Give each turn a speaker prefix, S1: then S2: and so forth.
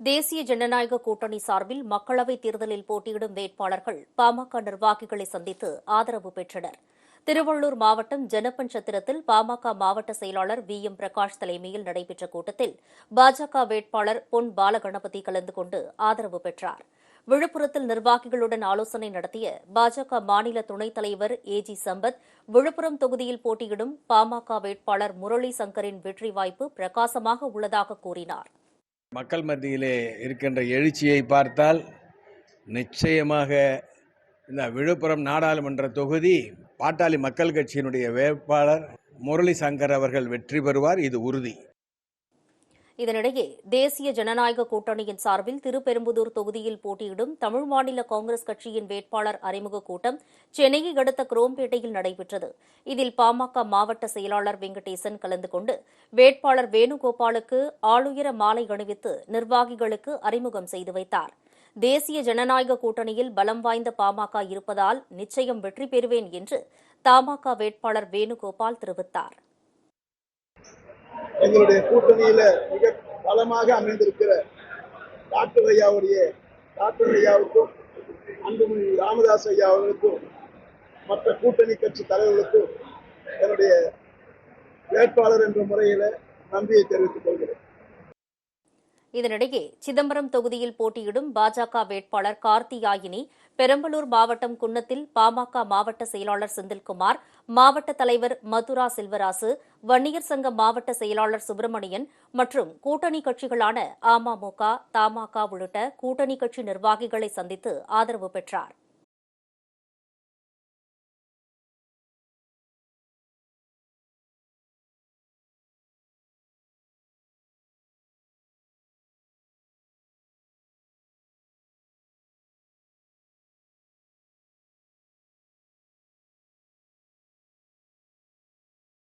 S1: தேசிய ஜனநாயக கூட்டணி சார்பில் மக்களவைத் தேர்தலில் போட்டியிடும் வேட்பாளர்கள் பாமக நிர்வாகிகளை சந்தித்து ஆதரவு பெற்றனர். திருவள்ளூர் மாவட்டம் ஜனபஞ்சத்திரத்தில் பாமக மாவட்ட செயலாளர் வி. எம். பிரகாஷ் தலைமையில் நடைபெற்ற கூட்டத்தில் பாஜக வேட்பாளர் பொன் பாலகணபதி கலந்து கொண்டு ஆதரவு பெற்றார். விழுப்புரத்தில் நிர்வாகிகளுடன் ஆலோசனை நடத்திய பாஜக மாநில துணைத் தலைவர் ஏ. ஜி. சம்பத் விழுப்புரம் தொகுதியில் போட்டியிடும் பாமக வேட்பாளர் முரளி சங்கரின் வெற்றி வாய்ப்பு பிரகாசமாக உள்ளதாக கூறினார்.
S2: மக்கள் மத்தியிலே இருக்கின்ற எழுச்சியை பார்த்தால் நிச்சயமாக இந்த விழுப்புரம் நாடாளுமன்ற தொகுதி பாட்டாளி மக்கள் கட்சியினுடைய வேட்பாளர் முரளி சங்கர் அவர்கள் வெற்றி பெறுவார். இது உறுதி.
S1: இதனிடையே தேசிய ஜனநாயக கூட்டணியின் சார்பில் திருப்பெரும்புதூர் தொகுதியில் போட்டியிடும் தமிழ் மாநில காங்கிரஸ் கட்சியின் வேட்பாளர் அறிமுக கூட்டம் சென்னையை அடுத்த குரோம்பேட்டையில் நடைபெற்றது. இதில் பாமக மாவட்ட செயலாளர் வெங்கடேசன் கலந்து கொண்டு வேட்பாளர் வேணுகோபாலுக்கு ஆளுயர மாலை அணிவித்து நிர்வாகிகளுக்கு அறிமுகம் செய்து வைத்தார். தேசிய ஜனநாயக கூட்டணியில் பலம் வாய்ந்த பாமக இருப்பதால் நிச்சயம் வெற்றி பெறுவேன் என்று தமாக வேட்பாளர் வேணுகோபால் தெரிவித்தாா்
S3: எங்களுடைய கூட்டணியில மிக பலமாக அமைந்திருக்கிற டாக்டர் ஐயாவுடைய டாக்டர் ஐயாவுக்கும் அன்புமணி ராமதாஸ் ஐயா அவர்களுக்கும் மற்ற கூட்டணி கட்சி தலைவர்களுக்கும் என்னுடைய வேட்பாளர் என்ற முறையில நன்றியை தெரிவித்துக் கொள்கிறேன்.
S1: இதனிடையே சிதம்பரம் தொகுதியில் போட்டியிடும் பாஜக வேட்பாளர் கார்த்தியாயினி பெரம்பலூர் மாவட்டம் குன்னத்தில் பாமக மாவட்ட செயலாளர் செந்தில்குமார் மாவட்ட தலைவர் மதுரா செல்வராசு வன்னியர் சங்க மாவட்ட செயலாளர் சுப்பிரமணியன் மற்றும் கூட்டணி கட்சிகளான அமமுக தமாக உள்ளிட்ட கூட்டணி கட்சி நிர்வாகிகளை சந்தித்து ஆதரவு பெற்றாா்